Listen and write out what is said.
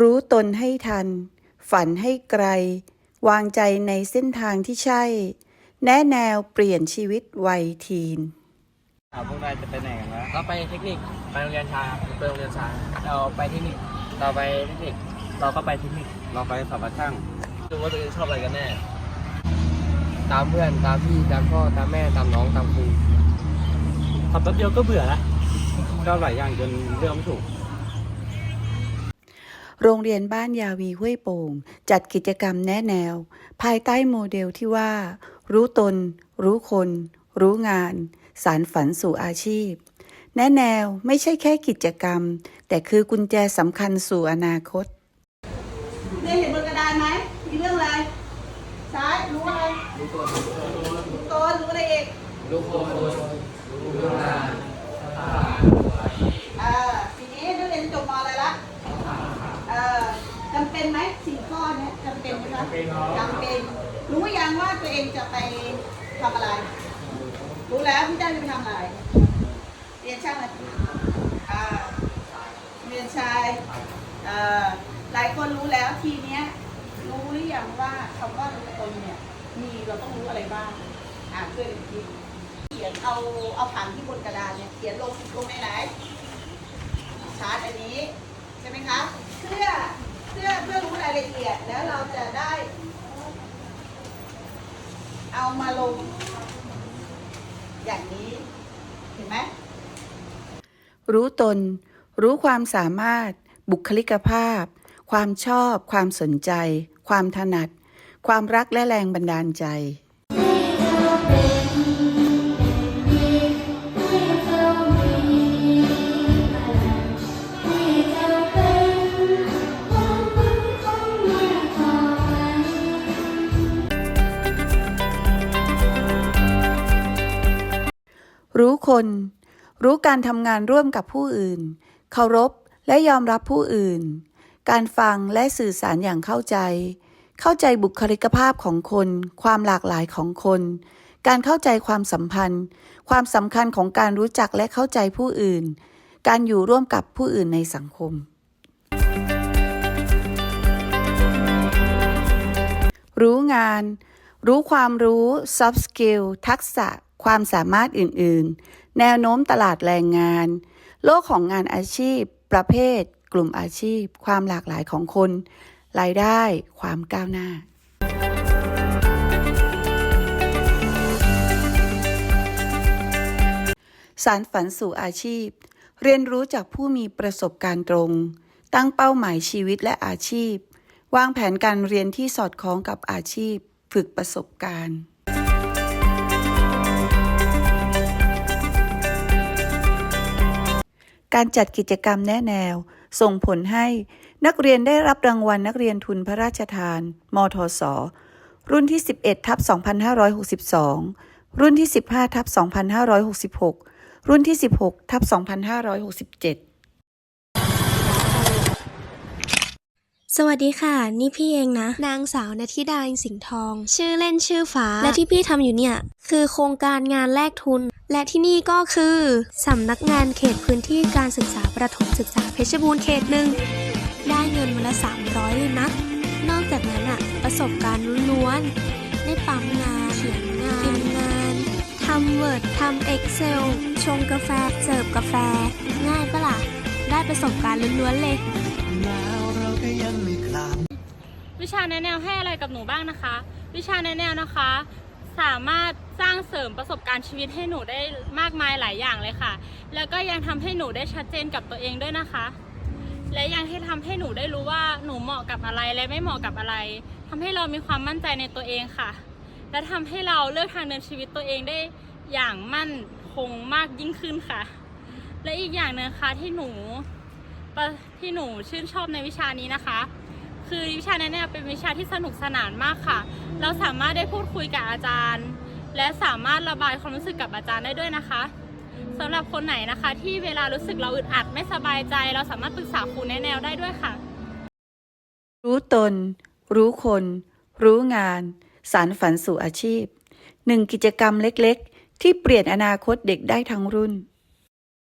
รู้ตนให้ทัน ฝันให้ไกล วางใจในเส้นทางที่ใช่ แนะแนวเปลี่ยนชีวิตวัยทีนอ่าพวกนายจะไปไหนกันวะเราไปเทคนิคไปโรงเรียนชายไปโรงเรียนชายเราไปเทคนิคเราไปเทคนิคเราก็ไปเทคนิคเราไปสอบช่างดูว่าตัวเองชอบอะไรกันแน่ ตามเพื่อนตามพี่ตามพ่อตามแม่ตามน้องตามครูขับแป๊บเดียวก็เบื่อละก็หลายอย่างจนเรื่องไม่ถูก โรงเรียนบ้านยาวีห้วยโป่ง จัดกิจกรรมแนะแนว ภายใต้โมเดลที่ว่า รู้ตน รู้คน รู้งาน สารฝันสู่อาชีพ แนะแนวไม่ใช่แค่กิจกรรม แต่คือกุญแจสำคัญสู่อนาคตเรียนเห็นบนกระดานไหมมีเรื่องอะไรซ้ายรู้อะไรรู้ตัวรู้ตัวรู้อะไรอีกรู้คนรู้งาน เออทีนี้นักเรียนจบมอะไรละเออจำเป็นไหมสี่ข้อเนี้ย จำเป็นไหมคะจำเป็น รู้ยังว่าตัวเองจะไปทำอะไร รู้แล้วพี่ได้จะไปทำอะไร เรียนช่างอะไรอ่าเรียนชายเอ่อหลายคนรู้แล้วทีเนี้ย รู้หรือยังว่าคำว่ารู้ตนเนี่ย มีเราต้องรู้อะไรบ้าง อ่านช่วยกันคิดเขียนเอาเอาผังที่บนกระดานเนี่ยเขียนลงลงในไหนชาร์ตอันนี้ ใช่ไหมคะเพื่อเพื่อเพื่อรู้รายละเอียดแล้วเราจะได้ เอามาลง อย่างนี้เห็นไหมรู้ตน รู้ความสามารถ บุคลิกภาพ ความชอบ ความสนใจ ความถนัด ความรักและแรงบันดาลใจ รู้คน รู้การทำงานร่วมกับผู้อื่น เคารพและยอมรับผู้อื่น การฟังและสื่อสารอย่างเข้าใจ เข้าใจบุคลิกภาพของคน ความหลากหลายของคน การเข้าใจความสัมพันธ์ ความสำคัญของการรู้จักและเข้าใจผู้อื่น การอยู่ร่วมกับผู้อื่นในสังคม รู้งาน รู้ความรู้ soft skill ทักษะ ความสามารถอื่น ๆ แนวโน้มตลาดแรงงาน โลกของงานอาชีพ ประเภท กลุ่มอาชีพ ความหลากหลายของคน รายได้ ความก้าวหน้าสารฝันสู่อาชีพ เรียนรู้จากผู้มีประสบการณ์ตรง ตั้งเป้าหมายชีวิตและอาชีพ วางแผนการเรียนที่สอดคล้องกับอาชีพ ฝึกประสบการณ์ การจัดกิจกรรมแนะแนว ส่งผลให้นักเรียนได้รับรางวัลนักเรียนทุนพระราชทาน มทศ รุ่นที่ 11ทับ2562 รุ่นที่ 15ทับ2566 รุ่นที่ 16ทับ2567 สวัสดีค่ะ นี่พี่เองนะ นางสาวนาทิดาอินสิงห์ทอง ชื่อเล่นชื่อฟ้า และที่พี่ทำอยู่เนี่ย คือโครงการงานแลกทุน และที่นี่ก็คือสำนักงานเขตพื้นที่การศึกษาประถมศึกษาเพชรบูรณ์เขตหนึ่งได้เงินวันละ 300 เลยนะ นอกจากนั้นอะประสบการณ์ล้วนๆได้ปั๊มงานเขียนงานพิมพ์งานทำเวิร์ดทำเอ็กเซลชงกาแฟเสิร์ฟกาแฟ ง่ายปะล่ะได้ประสบการณ์ล้วนๆเลย วิชาแนะแนวให้อะไรกับหนูบ้างนะคะ วิชาแนะแนวนะคะ สามารถสร้างเสริมประสบการณ์ชีวิตให้หนูได้มากมายหลายอย่างเลยค่ะ แล้วก็ยังทำให้หนูได้ชัดเจนกับตัวเองด้วยนะคะ และยังให้ทำให้หนูได้รู้ว่าหนูเหมาะกับอะไรและไม่เหมาะกับอะไรทำให้เรามีความมั่นใจในตัวเองค่ะ และทำให้เราเลือกทางเดินชีวิตตัวเองได้อย่างมั่นคงมากยิ่งขึ้นค่ะ และอีกอย่างหนึ่งค่ะที่หนูที่หนูชื่นชอบในวิชานี้นะคะ คือวิชาแนะแนวเป็นวิชาที่สนุกสนานมากค่ะ เราสามารถได้พูดคุยกับอาจารย์ และสามารถระบายความรู้สึกกับอาจารย์ได้ด้วยนะคะสำหรับคนไหนนะคะ ที่เวลารู้สึกเราอึดอัดไม่สบายใจ เราสามารถปรึกษาครูแนะแนวได้ด้วยค่ะ รู้ตน รู้คน รู้งาน สารฝันสู่อาชีพหนึ่งกิจกรรมเล็กๆ ที่เปลี่ยนอนาคตเด็กได้ทั้งรุ่น